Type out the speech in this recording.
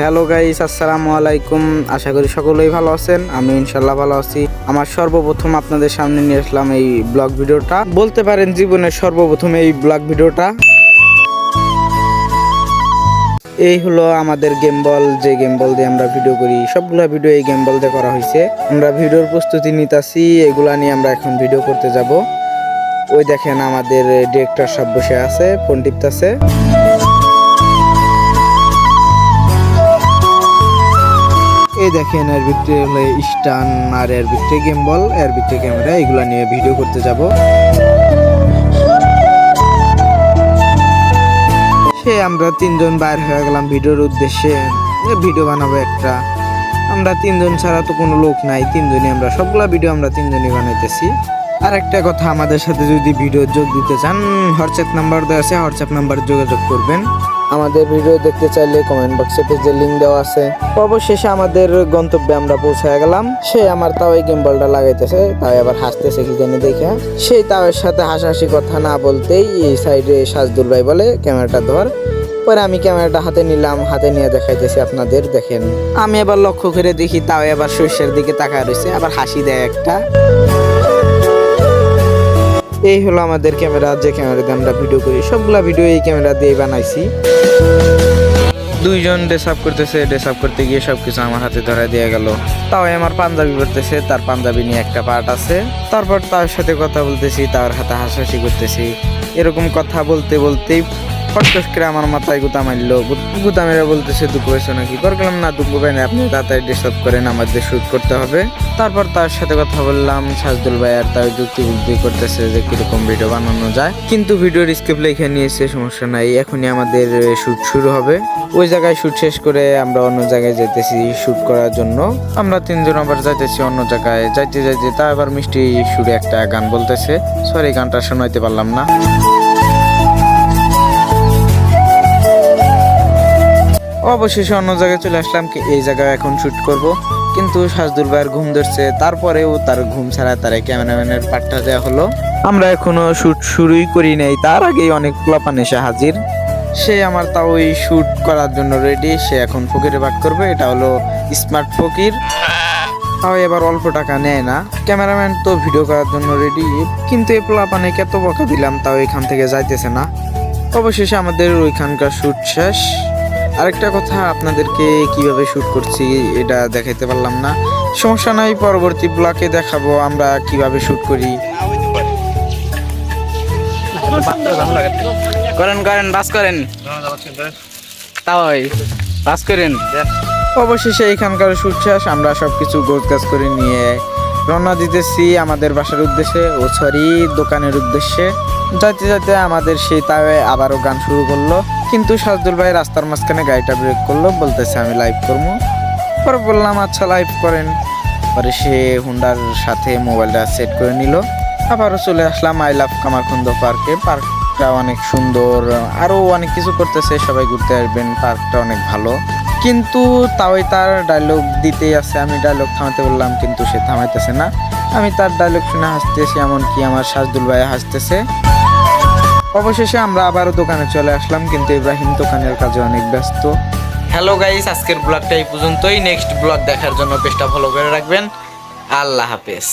Hello guys আসসালামু আলাইকুম। আশা করি সকলেই ভালো আছেন। আমি ইনশাল্লাহ ভালো আছি। আমার সর্বপ্রথম আপনাদের সামনে নিয়ে আসলাম এই ব্লগ ভিডিওটা। বলতে পারেন জীবনের সর্বপ্রথম এই ব্লগ ভিডিওটা। এই হলো আমাদের গেম বল যে গেম বল দিয়ে আমরা ভিডিও করি। সবগুলা ভিডিও এই গেম বল দিয়ে করা হয়েছে আমরা ভিডিওর প্রস্তুতি নিতেছি, এগুলা নিয়ে আমরা এখন ভিডিও করতে যাব। ওই দেখেন আমাদের ডিরেক্টর সব বসে আছে ফোন টিপতেছে এই দেখেন, এর ভিতরে হলো স্টান আর এর ভিতরে গেম বল এর ভিতরে ক্যামেরা এগুলা নিয়ে ভিডিও করতে যাব। সে আমরা তিনজন বাইর হয়ে গেলাম ভিডিওর উদ্দেশ্যে। ভিডিও বানাবো একটা। আমরা তিনজন ছাড়া তো কোনো লোক নাই, তিনজনই আমরা। সবগুলা ভিডিও আমরা তিনজনই বানাইতেছি। আর একটা কথা, আমাদের সাথে যদি ভিডিও যোগ দিতে চান হোয়াটসঅ্যাপ নাম্বার দেওয়া আছে হোয়াটসঅ্যাপ নাম্বার যোগাযোগ করবেন। আমাদের ভিডিও দেখতে চাইলে কমেন্ট বক্সে পেজের লিঙ্ক দেওয়া আছে। অবশেষে আমাদের গন্তব্যে আমরা পৌঁছে গেলাম। সে আমার তাও এই গেম বলটা লাগাইতেছে, তাও আবার হাসতেছে কি জানি দেখে। সেই তাওয়ের সাথে হাসাহাসি কথা না বলতেই এই সাইডে সাজদুল ভাই বলে, ক্যামেরাটা ধর। পরে আমি ক্যামেরাটা হাতে নিলাম, হাতে নিয়ে দেখাইতেছি আপনাদের, দেখেন। আমি এবার লক্ষ্য করে দেখি তাও এবার শস্যের দিকে তাকায় রয়েছে, আবার হাসি দেয় একটা। এই হলো আমাদের ক্যামেরা, যে ক্যামেরা দিয়ে আমরা ভিডিও করি। সবগুলা ভিডিও এই ক্যামেরা দিয়ে বানাইছি। দুইজন ড্রেস আপ করতেছে ড্রেস আপ করতে গিয়ে সব কিছু আমার হাতে ধরা দিয়ে গেল। তাও আমার পাঞ্জাবি করতেছে তার পাঞ্জাবি নিয়ে একটা পার্ট আছে। তারপর তার সাথে কথা বলতেছি, তার হাতে হাসাহাসি করতেছি। এরকম কথা বলতে বলতেই ফটকস করে আমার মাথায় গুতা মারলো। গুতা মেরে বলতেছে, দুঃখ হয়েছে নাকি? গেলাম, না, দুঃখ না আপনি তাড়াতাড়ি আপ করেন আমাদের শ্যুট করতে হবে। তারপর তার সাথে কথা বললাম, সাজদুল ভাই আর তার যুক্তি বুদ্ধি করতেছে যে কীরকম ভিডিও বানানো যায়। কিন্তু ভিডিওর স্ক্রিপ্ট লিখে নিয়েছে, সমস্যা নাই, এখনই আমাদের শ্যুট শুরু হবে। ওই জায়গায় শ্যুট শেষ করে আমরা অন্য জায়গায় যেতেছি শ্যুট করার জন্য। আমরা তিনজন আবার যাইতেছি অন্য জায়গায়। যাইতে যাইতে তা আবার মিষ্টি সুরে একটা গান বলতেছে। সরি গানটা শোনাইতে পারলাম না। অবশেষে অন্য জায়গায় চলে আসলাম কি এই জায়গায় এখন শুট করব। কিন্তু সাজদুর ভাইয়ের ঘুম ধরছে। তারপরেও তার ঘুম ছাড়া তার ক্যামেরাম্যানের পাট্টা দেওয়া হলো। আমরা এখনও শুট শুরুই করি নাই। তার আগেই অনেক প্লাপান এসে হাজির। সে আমার তাও ওই শুট করার জন্য রেডি সে এখন ফকিরে বাক করবে। এটা হলো স্মার্ট ফকির। তাও এবার অল্প টাকা নেয় না। ক্যামেরাম্যান তো ভিডিও করার জন্য রেডি কিন্তু এই প্লাপানে কত বকা দিলাম, তাও এখান থেকে যাইতেছে না। অবশেষে আমাদের ওইখানকার শুট শেষ। আরেকটা কথা আপনাদেরকে কীভাবে শ্যুট করছি এটা দেখাইতে পারলাম না। সমস্যা নাই পরবর্তী ব্লকে দেখাবো আমরা কীভাবে শুট করি। করেন করেন বাস করেন। তাই বাস করেন। অবশেষে এখানকার শুট শেষ আমরা সবকিছু গোছ গাছ করে নিয়ে রওনা দিতেছি আমাদের বাসার উদ্দেশ্যে, ও সরি, দোকানের উদ্দেশ্যে। যাইতে যাইতে আমাদের সেই তাওয়ে আবারও গান শুরু করল। কিন্তু সাজদুল ভাই রাস্তার মাঝখানে গাড়িটা ব্রেক করল, বলতেছে, আমি লাইভ করব। পরে বললাম আচ্ছা লাইভ করেন। পরে সে হুন্ডার সাথে মোবাইলটা সেট করে নিল। আবারও চলে আসলাম আই লাভ কামারখন্দ পার্কে পার্কটা অনেক সুন্দর আরও অনেক কিছু করতেছে, সবাই ঘুরতে আসবেন, পার্কটা অনেক ভালো। কিন্তু তাওই তার ডায়লগ দিতেই আছে, আমি ডায়লগ থামাতে বললাম, কিন্তু সে থামাইতেছে না। আমি তার ডায়লগ শুনে হাসতেছি, এমনকি আমার সাজদুল ভাই হাসতেছে। অবশেষে আমরা আবারও দোকানে চলে আসলাম, কিন্তু ইব্রাহিম দোকানের কাজে অনেক ব্যস্ত। হ্যালো গাইস আজকের ব্লগটা এই পর্যন্তই। নেক্সট ব্লগ দেখার জন্য পেজটা ফলো করে রাখবেন। আল্লাহ হাফেজ।